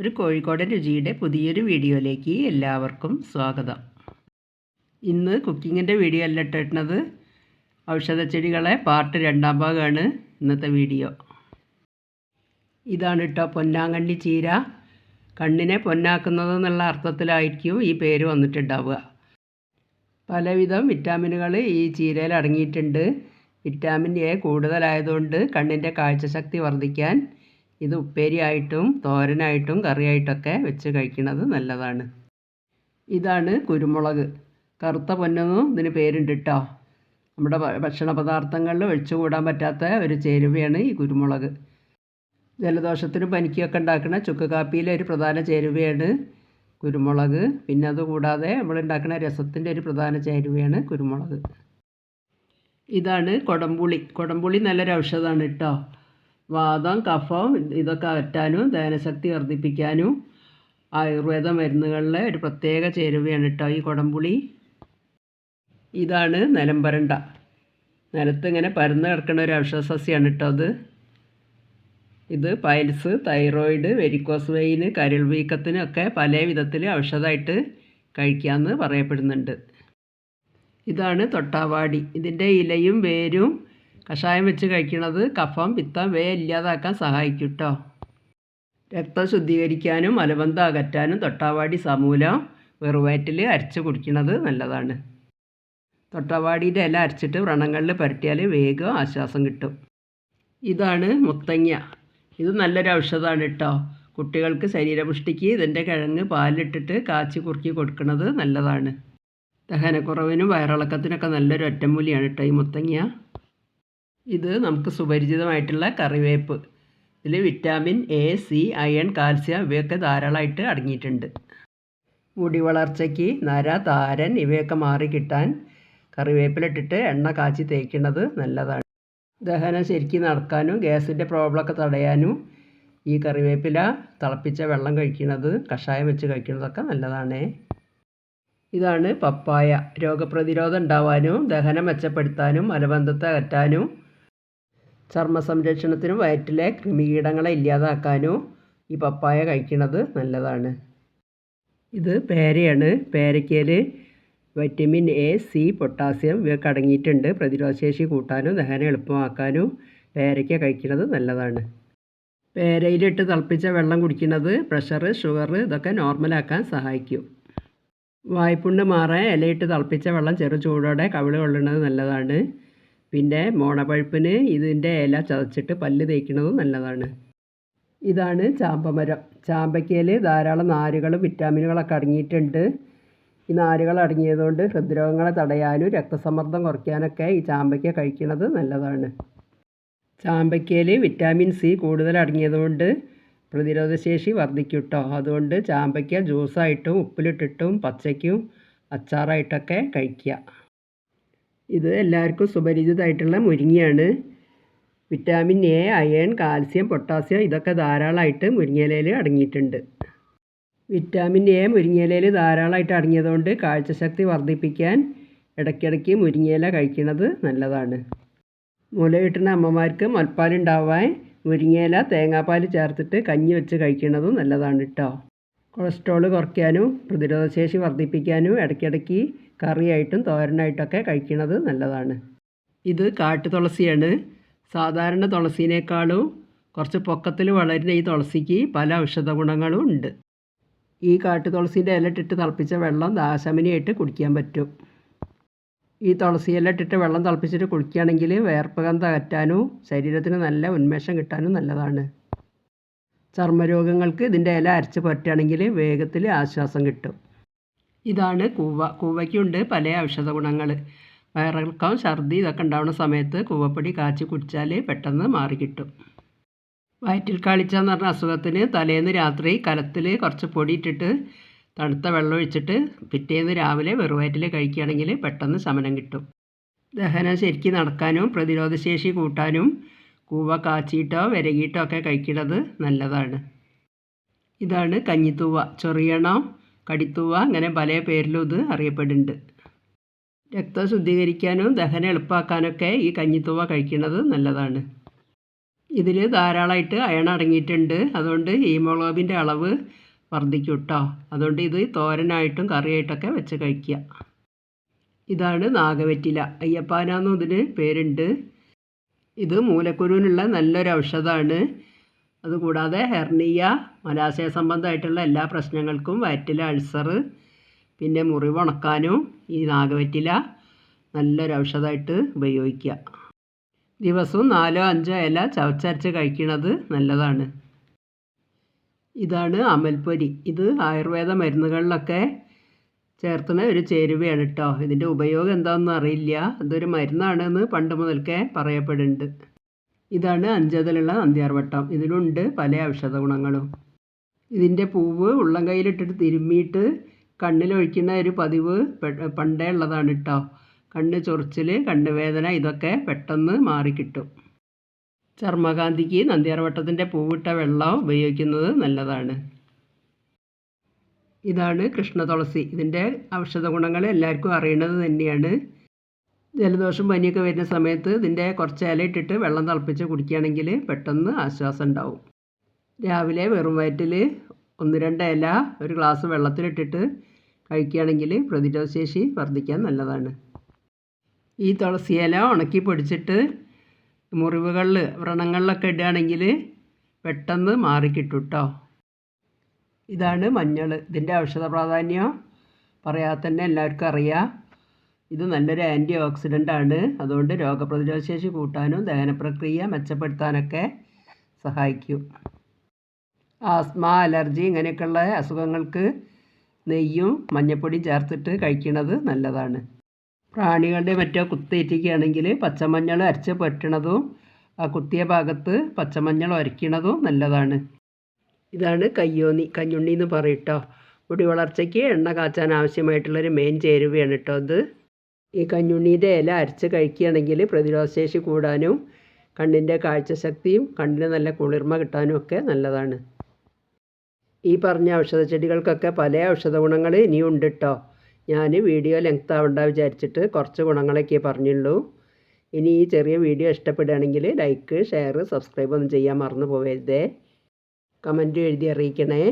ഒരു കോഴിക്കോടൻ രുചിയുടെ പുതിയൊരു വീഡിയോയിലേക്ക് എല്ലാവർക്കും സ്വാഗതം. ഇന്ന് കുക്കിങ്ങിന്റെ വീഡിയോ അല്ല ഇട്ടിട്ടുള്ളത് ഔഷധച്ചെടികളെ പാർട്ട് രണ്ടാം ഭാഗമാണ് ഇന്നത്തെ വീഡിയോ. ഇതാണ് കേട്ടോ പൊന്നാങ്കണ്ണി ചീര. കണ്ണിനെ പൊന്നാക്കുന്നത് എന്നുള്ള അർത്ഥത്തിലായിരിക്കും ഈ പേര് വന്നിട്ടുണ്ടാവുക. പലവിധം വിറ്റാമിനുകൾ ഈ ചീരയിൽ അടങ്ങിയിട്ടുണ്ട്. വിറ്റാമിൻ എ കൂടുതലായതുകൊണ്ട് കണ്ണിന്റെ കാഴ്ചശക്തി വർദ്ധിക്കാൻ ഇത് ഉപ്പേരിയായിട്ടും തോരനായിട്ടും കറിയായിട്ടൊക്കെ വെച്ച് കഴിക്കുന്നത് നല്ലതാണ്. ഇതാണ് കുരുമുളക്. കറുത്ത പൊന്നെന്നും ഇതിന് പേരുണ്ട് കേട്ടോ നമ്മുടെ ഭക്ഷണ പദാർത്ഥങ്ങളിൽ ഒഴിച്ചുകൂടാൻ പറ്റാത്ത ഒരു ചേരുവയാണ് ഈ കുരുമുളക്. ജലദോഷത്തിനും പനിക്കൊക്കെ ഉണ്ടാക്കുന്ന ചുക്ക് കാപ്പിയിലെ ഒരു പ്രധാന ചേരുവയാണ് കുരുമുളക്. പിന്നെ അതുകൂടാതെ നമ്മൾ ഉണ്ടാക്കുന്ന രസത്തിന്റെ ഒരു പ്രധാന ചേരുവയാണ് കുരുമുളക്. ഇതാണ് കൊടംപുളി. കൊടംപുളി നല്ലൊരു ഔഷധമാണ് കേട്ടോ. വാദം കഫം ഇതൊക്കെ അകറ്റാനും ദഹനശക്തി വർദ്ധിപ്പിക്കാനും ആയുർവേദ മരുന്നുകളിലെ ഒരു പ്രത്യേക ചേരുവയാണ് കേട്ടോ ഈ കുടംപുളി. ഇതാണ് നിലമ്പരണ്ട നിലത്ത് ഇങ്ങനെ പരന്ന് കിടക്കുന്ന ഒരു ഔഷധ സസ്യമാണ് കേട്ടോ അത് ഇത് പൈൽസ് തൈറോയിഡ് വെരിക്കോസ് വെയിന് കരൾ വീക്കത്തിനൊക്കെ പല വിധത്തിൽ ഔഷധമായിട്ട് കഴിക്കാമെന്ന് പറയപ്പെടുന്നുണ്ട്. ഇതാണ് തൊട്ടാവാടി. ഇതിന്റെ ഇലയും വേരും കഷായം വെച്ച് കഴിക്കുന്നത് കഫം പിത്തം വേ ഇല്ലാതാക്കാൻ സഹായിക്കും കേട്ടോ രക്തം ശുദ്ധീകരിക്കാനും മലബന്ധം അകറ്റാനും തൊട്ടാവാടി സമൂലം വെറുവയറ്റിൽ അരച്ച് കുടിക്കുന്നത് നല്ലതാണ്. തൊട്ടാവാടിയുടെ ഇല അരച്ചിട്ട് വ്രണങ്ങളിൽ പുരട്ടിയാൽ വേഗം ആശ്വാസം കിട്ടും. ഇതാണ് മുത്തങ്ങ. ഇത് നല്ലൊരു ഔഷധമാണ് കേട്ടോ. കുട്ടികൾക്ക് ശരീരപുഷ്ടിക്ക് ഇതിന്റെ കിഴങ്ങ് പാലിട്ടിട്ട് കാച്ചി കുറുക്കി കൊടുക്കുന്നത് നല്ലതാണ്. ദഹനക്കുറവിനും വയറിളക്കത്തിനൊക്കെ നല്ലൊരു ഒറ്റമൂലിയാണ് കേട്ടോ ഈ മുത്തങ്ങ. ഇത് നമുക്ക് സുപരിചിതമായിട്ടുള്ള കറിവേപ്പ്. ഇതിൽ vitamin A C iron calcium ഇവയൊക്കെ ധാരാളമായിട്ട് അടങ്ങിയിട്ടുണ്ട്. മുടി വളർച്ചയ്ക്ക് നര താരൻ ഇവയൊക്കെ മാറി കിട്ടാൻ കറിവേപ്പിലിട്ടിട്ട് എണ്ണ കാച്ചി തേക്കുന്നത് നല്ലതാണ്. ദഹനം ശരിക്കും നടക്കാനും ഗ്യാസിന്റെ പ്രോബ്ലമൊക്കെ തടയാനും ഈ കറിവേപ്പില തിളപ്പിച്ച വെള്ളം കഴിക്കുന്നത് കഷായം വെച്ച് കഴിക്കുന്നതൊക്കെ നല്ലതാണ്. ഇതാണ് പപ്പായ. രോഗപ്രതിരോധം ഉണ്ടാവാനും ദഹനം മെച്ചപ്പെടുത്താനും മലബന്ധത്തെ അകറ്റാനും ചർമ്മ സംരക്ഷണത്തിനും വയറ്റിലെ കൃമികീടങ്ങളെ ഇല്ലാതാക്കാനും ഈ പപ്പായ കഴിക്കുന്നത് നല്ലതാണ്. ഇത് പേരയാണ്. പേരയ്ക്കയിൽ വൈറ്റമിൻ എ സി പൊട്ടാസ്യം ഇവയൊക്കെ അടങ്ങിയിട്ടുണ്ട്. പ്രതിരോധശേഷി കൂട്ടാനും ദഹനം എളുപ്പമാക്കാനും പേരയ്ക്ക കഴിക്കുന്നത് നല്ലതാണ്. പേരയിലിട്ട് തിളപ്പിച്ച വെള്ളം കുടിക്കുന്നത് പ്രഷർ ഷുഗർ ഇതൊക്കെ നോർമലാക്കാൻ സഹായിക്കും. വായ്പുണ്ണ് മാറാൻ ഇലയിട്ട് തിളപ്പിച്ച വെള്ളം ചെറു ചൂടോടെ കവിൾ കൊള്ളുന്നത് നല്ലതാണ്. പിന്നെ മോണപ്പഴുപ്പിന് ഇതിന്റെ ഇല ചതച്ചിട്ട് പല്ല് തേക്കുന്നതും നല്ലതാണ്. ഇതാണ് ചാമ്പമരം. ചാമ്പയ്ക്കയിൽ ധാരാളം നാരുകളും വിറ്റാമിനുകളൊക്കെ അടങ്ങിയിട്ടുണ്ട്. ഈ നാരുകൾ അടങ്ങിയതുകൊണ്ട് ഹൃദ്രോഗങ്ങളെ തടയാനും രക്തസമ്മർദ്ദം കുറയ്ക്കാനൊക്കെ ഈ ചാമ്പയ്ക്ക കഴിക്കുന്നത് നല്ലതാണ്. ചാമ്പയ്ക്കയിൽ വിറ്റാമിൻ സി കൂടുതൽ അടങ്ങിയതുകൊണ്ട് പ്രതിരോധശേഷി വർദ്ധിക്കും കേട്ടോ അതുകൊണ്ട് ചാമ്പയ്ക്ക ജ്യൂസായിട്ടും ഉപ്പിലിട്ടിട്ടും പച്ചയ്ക്കും അച്ചാറായിട്ടൊക്കെ കഴിക്കുക. ഇത് എല്ലാവർക്കും സുപരിചിതമായിട്ടുള്ള മുരിങ്ങയാണ്. Vitamin A iron calcium potassium ഇതൊക്കെ ധാരാളമായിട്ട് മുരിങ്ങയിലയിൽ അടങ്ങിയിട്ടുണ്ട്. വിറ്റാമിൻ എ മുരിങ്ങയിലയിൽ ധാരാളമായിട്ട് അടങ്ങിയതുകൊണ്ട് കാഴ്ചശക്തി വർദ്ധിപ്പിക്കാൻ ഇടയ്ക്കിടയ്ക്ക് മുരിങ്ങയില കഴിക്കുന്നത് നല്ലതാണ്. മുല കിട്ടുന്ന അമ്മമാർക്ക് മുലപ്പാലുണ്ടാവാൻ മുരിങ്ങയില തേങ്ങാപ്പാൽ ചേർത്തിട്ട് കഞ്ഞി വെച്ച് കഴിക്കുന്നതും നല്ലതാണ് കേട്ടോ. കൊളസ്ട്രോൾ കുറയ്ക്കാനും പ്രതിരോധശേഷി വർദ്ധിപ്പിക്കാനും ഇടയ്ക്കിടയ്ക്ക് കറിയായിട്ടും തോരനായിട്ടൊക്കെ കഴിക്കുന്നത് നല്ലതാണ്. ഇത് കാട്ടു തുളസിയാണ്. സാധാരണ തുളസീനേക്കാളും കുറച്ച് പൊക്കത്തിൽ വളരുന്ന ഈ തുളസിക്ക് പല ഔഷധ ഗുണങ്ങളും ഉണ്ട്. ഈ കാട്ടുതുളസീന്റെ ഇല ഇട്ടിട്ട് തിളപ്പിച്ച വെള്ളം ദാശമിനിയായിട്ട് കുടിക്കാൻ പറ്റും. ഈ തുളസി ഇല ഇട്ടിട്ട് വെള്ളം തിളപ്പിച്ചിട്ട് കുടിക്കുകയാണെങ്കിൽ വേർപ്പ് ഗന്ധം അകറ്റാനും ശരീരത്തിന് നല്ല ഉന്മേഷം കിട്ടാനും നല്ലതാണ്. ചർമ്മരോഗങ്ങൾക്ക് ഇതിന്റെ ഇല അരച്ച് പുരട്ടുകയാണെങ്കിൽ വേഗത്തിൽ ആശ്വാസം കിട്ടും. ഇതാണ് കൂവ. കൂവയ്ക്കുണ്ട് പല ഔഷധ ഗുണങ്ങൾ. വയറിളക്കം ഛർദി ഇതൊക്കെ ഉണ്ടാവുന്ന സമയത്ത് കൂവപ്പൊടി കാച്ചി കുടിച്ചാൽ പെട്ടെന്ന് മാറിക്കിട്ടും വയറ്റിൽ കാളിച്ച എന്ന് പറഞ്ഞ അസുഖത്തിന് തലേന്ന് രാത്രി കലത്തിൽ കുറച്ച് പൊടി ഇട്ടിട്ട് തണുത്ത വെള്ളം ഒഴിച്ചിട്ട് പിറ്റേന്ന് രാവിലെ വെറുവയറ്റിൽ കഴിക്കുകയാണെങ്കിൽ പെട്ടെന്ന് ശമനം കിട്ടും. ദഹനം ശരിക്കും നടക്കാനും പ്രതിരോധശേഷി കൂട്ടാനും കൂവ കാച്ചിയിട്ടോ വിരകിയിട്ടോ ഒക്കെ കഴിക്കുന്നത് നല്ലതാണ്. ഇതാണ് കഞ്ഞിത്തൂവ ചൊറിയണം കടിത്തൂവ അങ്ങനെ പല പേരിലും ഇത് അറിയപ്പെടുന്നുണ്ട്. രക്തം ശുദ്ധീകരിക്കാനും ദഹനം എളുപ്പമാക്കാനൊക്കെ ഈ കഞ്ഞിത്തൂവ കഴിക്കുന്നത് നല്ലതാണ്. ഇതിൽ ധാരാളമായിട്ട് അയൺ അടങ്ങിയിട്ടുണ്ട്. അതുകൊണ്ട് ഹീമോഗ്ലോബിന്റെ അളവ് വർദ്ധിക്കും കേട്ടോ അതുകൊണ്ട് ഇത് തോരനായിട്ടും കറിയായിട്ടൊക്കെ വെച്ച് കഴിക്കുക. ഇതാണ് നാഗവെറ്റില അയ്യപ്പാനാന്നും ഇതിന് പേരുണ്ട്. ഇത് മൂലക്കുരുവിനുള്ള നല്ലൊരു ഔഷധമാണ്. അതുകൂടാതെ ഹെർണിയ മലാശയ സംബന്ധമായിട്ടുള്ള എല്ലാ പ്രശ്നങ്ങൾക്കും വയറ്റിലെ അൾസർ പിന്നെ മുറിവ് ഉണക്കാനും ഈ നാഗവറ്റില നല്ലൊരു ഔഷധമായിട്ട് ഉപയോഗിക്കുക. ദിവസവും നാലോ അഞ്ചോ ഇല ചവച്ചരച്ച് കഴിക്കുന്നത് നല്ലതാണ്. ഇതാണ് അമൽപ്പൊരി. ഇത് ആയുർവേദ മരുന്നുകളിലൊക്കെ ചേർത്തുന്ന ഒരു ചേരുവയാണ് കേട്ടോ ഇതിന്റെ ഉപയോഗം എന്താണെന്ന് അറിയില്ല. ഇതൊരു മരുന്നാണെന്ന് പണ്ട് മുതൽക്കേ പറയപ്പെടുന്നുണ്ട്. ഇതാണ് അഞ്ചതിലുള്ള നന്ദ്യാർവട്ടം ഇതിലുണ്ട് പല ഔഷധ ഗുണങ്ങളും. ഇതിന്റെ പൂവ് ഉള്ളം കയ്യിലിട്ടിട്ട് തിരുമ്മിയിട്ട് കണ്ണിലൊഴിക്കുന്ന ഒരു പതിവ് പണ്ടേ ഉള്ളതാണ് കേട്ടോ കണ്ണ് ചൊറിച്ചിൽ കണ്ണുവേദന ഇതൊക്കെ പെട്ടെന്ന് മാറിക്കിട്ടും ചർമ്മകാന്തിക്ക് നന്ദ്യാർവട്ടത്തിന്റെ പൂവിട്ട വെള്ളം ഉപയോഗിക്കുന്നത് നല്ലതാണ്. ഇതാണ് കൃഷ്ണ തുളസി. ഇതിന്റെ ഔഷധ ഗുണങ്ങൾ എല്ലാവർക്കും അറിയണത് തന്നെയാണ്. ജലദോഷം പനിയൊക്കെ വരുന്ന സമയത്ത് ഇതിന്റെ കുറച്ച് ഇല ഇട്ടിട്ട് വെള്ളം തിളപ്പിച്ച് കുടിക്കുകയാണെങ്കിൽ പെട്ടെന്ന് ആശ്വാസം ഉണ്ടാവും. രാവിലെ വെറും വയറ്റിൽ ഒന്ന് രണ്ട് ഇല ഒരു ഗ്ലാസ് വെള്ളത്തിലിട്ടിട്ട് കഴിക്കുകയാണെങ്കിൽ പ്രതിരോധശേഷി വർദ്ധിക്കാൻ നല്ലതാണ്. ഈ തുളസി ഇല ഉണക്കി പൊടിച്ചിട്ട് മുറിവുകളിൽ വ്രണങ്ങളിലൊക്കെ ഇടുകയാണെങ്കിൽ പെട്ടെന്ന് മാറിക്കിട്ടും കേട്ടോ ഇതാണ് മഞ്ഞൾ ഇതിന്റെ ഔഷധ പ്രാധാന്യം പറയാതെ തന്നെ എല്ലാവർക്കും അറിയാം. ഇത് നല്ലൊരു ആന്റി ഓക്സിഡന്റ് ആണ്. അതുകൊണ്ട് രോഗപ്രതിരോധ ശേഷി കൂട്ടാനും ദഹന പ്രക്രിയ മെച്ചപ്പെടുത്താനൊക്കെ സഹായിക്കും. ആസ്മ അലർജി ഇങ്ങനെയൊക്കെയുള്ള അസുഖങ്ങൾക്ക് നെയ്യും മഞ്ഞപ്പൊടിയും ചേർത്തിട്ട് കഴിക്കുന്നത് നല്ലതാണ്. പ്രാണികളുടെ മറ്റോ കുത്തേറ്റിക്കുകയാണെങ്കിൽ പച്ചമഞ്ഞൾ അരച്ച് പെട്ടണതും ആ കുത്തിയ ഭാഗത്ത് പച്ചമഞ്ഞൾ ഉരയ്ക്കണതും നല്ലതാണ്. ഇതാണ് കയ്യോന്നി കഞ്ഞുണ്ണി എന്ന് പറയും കേട്ടോ മുടി വളർച്ചയ്ക്ക് എണ്ണ കാച്ചാൻ ആവശ്യമായിട്ടുള്ളൊരു മെയിൻ ചേരുവയാണ് കേട്ടോ അത്. ഈ കഞ്ഞുണ്ണീന്റെ ഇല അരച്ച് കഴിക്കുകയാണെങ്കിൽ പ്രതിരോധശേഷി കൂടാനും കണ്ണിന്റെ കാഴ്ചശക്തിയും കണ്ണിന് നല്ല കുളിർമ കിട്ടാനും ഒക്കെ നല്ലതാണ്. ഈ പറഞ്ഞ ഔഷധ ചെടികൾക്കൊക്കെ പല ഔഷധ ഗുണങ്ങൾ ഇനിയും ഉണ്ട് കേട്ടോ ഞാൻ വീഡിയോ ലെങ്ത് ആവണ്ട വിചാരിച്ചിട്ട് കുറച്ച് ഗുണങ്ങളൊക്കെ പറഞ്ഞുള്ളൂ. ഇനി ഈ ചെറിയ വീഡിയോ ഇഷ്ടപ്പെടുകയാണെങ്കിൽ ലൈക്ക് ഷെയർ സബ്സ്ക്രൈബ് ഒന്നും ചെയ്യാൻ മറന്നു പോകരുതേ കമന്റ് എഴുതി അറിയിക്കണേ.